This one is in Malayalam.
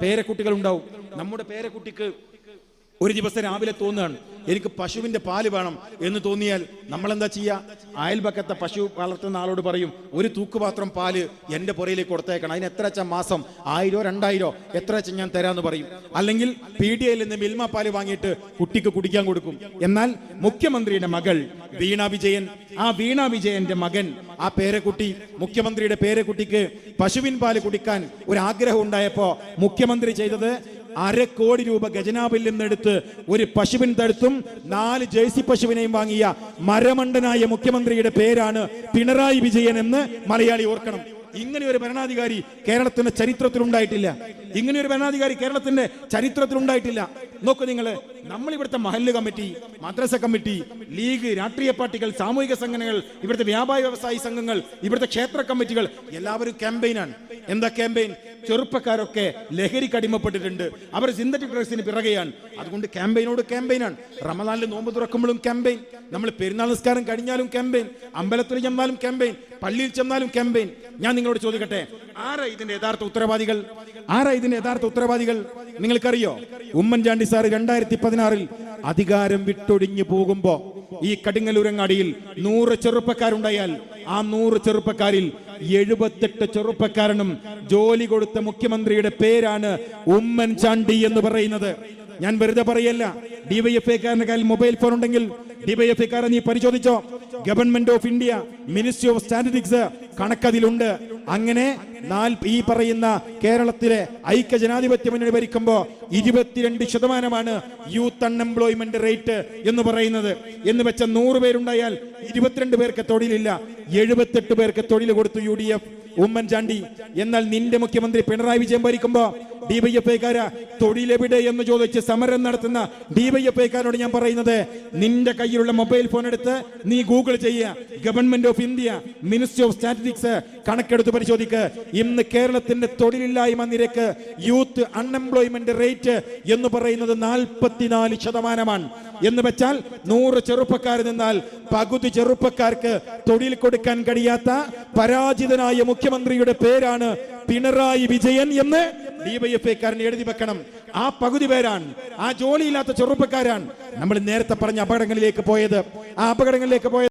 പേരക്കുട്ടികൾ ഉണ്ടാവും നമ്മുടെ പേരക്കുട്ടിക്ക് ഒരു ദിവസം രാവിലെ തോന്നുകയാണ് എനിക്ക് പശുവിന്റെ പാൽ വേണം എന്ന് തോന്നിയാൽ നമ്മൾ എന്താ ചെയ്യുക അയൽപക്കത്തെ പശു വളർത്തുന്ന ആളോട് പറയും ഒരു തൂക്കുപാത്രം പാൽ എന്റെ പുറയിലേക്ക് കൊടുത്തേക്കണം. അതിന് എത്ര വെച്ചാൽ മാസം? ആയിരോ രണ്ടായിരോ? എത്ര വെച്ചാൽ ഞാൻ തരാമെന്ന് പറയും. അല്ലെങ്കിൽ പി ഡി എയിൽ നിന്ന് മിൽമ പാൽ വാങ്ങിയിട്ട് കുട്ടിക്ക് കുടിക്കാൻ കൊടുക്കും. എന്നാൽ മുഖ്യമന്ത്രിയുടെ മകൾ വീണ വിജയൻ ആ വീണ വിജയന്റെ മകൻ ആ പേരക്കുട്ടി മുഖ്യമന്ത്രിയുടെ പേരക്കുട്ടിക്ക് പശുവിൻ പാൽ കുടിക്കാൻ ഒരു ആഗ്രഹം ഉണ്ടായപ്പോ മുഖ്യമന്ത്രി ചെയ്തത് അര കോടി രൂപ ഖജനാവിൽ നിന്നെടുത്ത് ഒരു പശുവിൻ തടുത്തും നാല് ജേഴ്സി പശുവിനെയും വാങ്ങിയ മരമണ്ടനായ മുഖ്യമന്ത്രിയുടെ പേരാണ് പിണറായി വിജയൻ എന്ന് മലയാളി ഓർക്കണം. ഇങ്ങനെ ഒരു ഭരണാധികാരി കേരളത്തിന്റെ ചരിത്രത്തിൽ ഉണ്ടായിട്ടില്ല ഇങ്ങനെ ഒരു ഭരണാധികാരി കേരളത്തിന്റെ ചരിത്രത്തിൽ ഉണ്ടായിട്ടില്ല നോക്കൂ നിങ്ങൾ നമ്മൾ ഇവിടുത്തെ മഹല്ല് കമ്മിറ്റി മദ്രസ കമ്മിറ്റി ലീഗ് രാഷ്ട്രീയ പാർട്ടികൾ സാമൂഹിക സംഘടനകൾ ഇവിടുത്തെ വ്യാപാര വ്യവസായി സംഘങ്ങൾ ഇവിടുത്തെ ക്ഷേത്ര കമ്മിറ്റികൾ എല്ലാവരും ക്യാമ്പയിനാണ് എന്താ ക്യാമ്പയിൻ ചെറുപ്പക്കാരൊക്കെ ലഹരിക്ക് അടിമപ്പെട്ടിട്ടുണ്ട് അവർ സിന്തറ്റിക് ഡ്രഗ്സിന് പിറകെയാണ്. അതുകൊണ്ട് ക്യാമ്പയിനോട് ക്യാമ്പയിനാണ് റമദാനിൽ നോമ്പ് തുറക്കുമ്പോഴും ക്യാമ്പയിൻ നമ്മൾ പെരുന്നാൾ നിസ്കാരം കഴിഞ്ഞാലും ക്യാമ്പയിൻ അമ്പലത്തിൽ ചെന്നാലും ക്യാമ്പയിൻ പള്ളിയിൽ ചെന്നാലും ക്യാമ്പയിൻ ഞാൻ നിങ്ങളോട് ചോദിക്കട്ടെ ആരാ ഇതിന്റെ യഥാർത്ഥ ഉത്തരവാദികൾ? ആരാ ഇതിന്റെ യഥാർത്ഥ ഉത്തരവാദികൾ? നിങ്ങൾക്കറിയോ ഉമ്മൻചാണ്ടി സാർ രണ്ടായിരത്തി പതിനാറിൽ അധികാരം വിട്ടൊടിഞ്ഞു പോകുമ്പോ ഈ കടിങ്ങലൂരങ്ങാടിയിൽ നൂറ് ചെറുപ്പക്കാരുണ്ടായാൽ ആ നൂറ് ചെറുപ്പക്കാരിൽ എഴുപത്തെട്ട് ചെറുപ്പക്കാരനും ജോലി കൊടുത്ത മുഖ്യമന്ത്രിയുടെ പേരാണ് ഉമ്മൻചാണ്ടി എന്ന് പറയുന്നത്. ഞാൻ വെറുതെ പറയല്ല. ഡിവൈഎഫ്ഐക്കാരന്റെ കയ്യിൽ മൊബൈൽ ഫോൺ ഉണ്ടെങ്കിൽ ഡിവൈഎഫ്ഐക്കാരെ നീ പരിശോധിച്ചോ. Government of India ministry of statistics കണക്കതിലുണ്ട്. അങ്ങനെ ഈ പറയുന്ന കേരളത്തിലെ ഐക്യ ജനാധിപത്യ മുന്നണി ഭരിക്കുമ്പോ ഇരുപത്തിരണ്ട് ശതമാനമാണ് യൂത്ത് അൺഎംപ്ലോയ്മെന്റ് റേറ്റ് എന്ന് പറയുന്നത്. എന്ന് വെച്ച നൂറ് പേരുണ്ടായാൽ ഇരുപത്തിരണ്ട് പേർക്ക് തൊഴിലില്ല. എഴുപത്തെട്ട് പേർക്ക് തൊഴിൽ കൊടുത്തു യു ഡി എഫ്. ഉമ്മൻചാണ്ടി എന്നാൽ നിന്റെ മുഖ്യമന്ത്രി പിണറായി വിജയൻ ഭരിക്കുമ്പോ ഡിവൈഎഫ്ഐക്കാര തൊഴിലെവിടെ എന്ന് ചോദിച്ച് സമരം നടത്തുന്ന ഡിവൈഎഫ്ഐക്കാരോട് ഞാൻ പറയുന്നത് നിന്റെ കയ്യിലുള്ള മൊബൈൽ ഫോൺ എടുത്ത് നീ ഗൂഗിൾ ചെയ്യുക government of India ministry of statistics കണക്കെടുത്ത് പരിശോധിക്ക്. ഇന്ന് കേരളത്തിന്റെ തൊഴിലില്ലായ്മ നിരക്ക് യൂത്ത് അൺഎംപ്ലോയ്മെന്റ് റേറ്റ് എന്ന് പറയുന്നത് നാൽപ്പത്തിനാല് ശതമാനമാണ്. എന്ന് വെച്ചാൽ നൂറ് ചെറുപ്പക്കാർ നിന്നാൽ പകുതി ചെറുപ്പക്കാർക്ക് തൊഴിൽ കൊടുക്കാൻ കഴിയാത്ത പരാജിതനായ മുഖ്യമന്ത്രിയുടെ പേരാണ് പിണറായി വിജയൻ എന്ന് ഡിവൈഎഫ്ഐക്കാരൻ എഴുതി വെക്കണം. ആ പകുതി പേരാണ്. ആ ജോലിയില്ലാത്ത ചെറുപ്പക്കാരാണ്. നമ്മൾ നേരത്തെ പറഞ്ഞ അപകടങ്ങളിലേക്ക് പോയത്. ആ അപകടങ്ങളിലേക്ക് പോയത്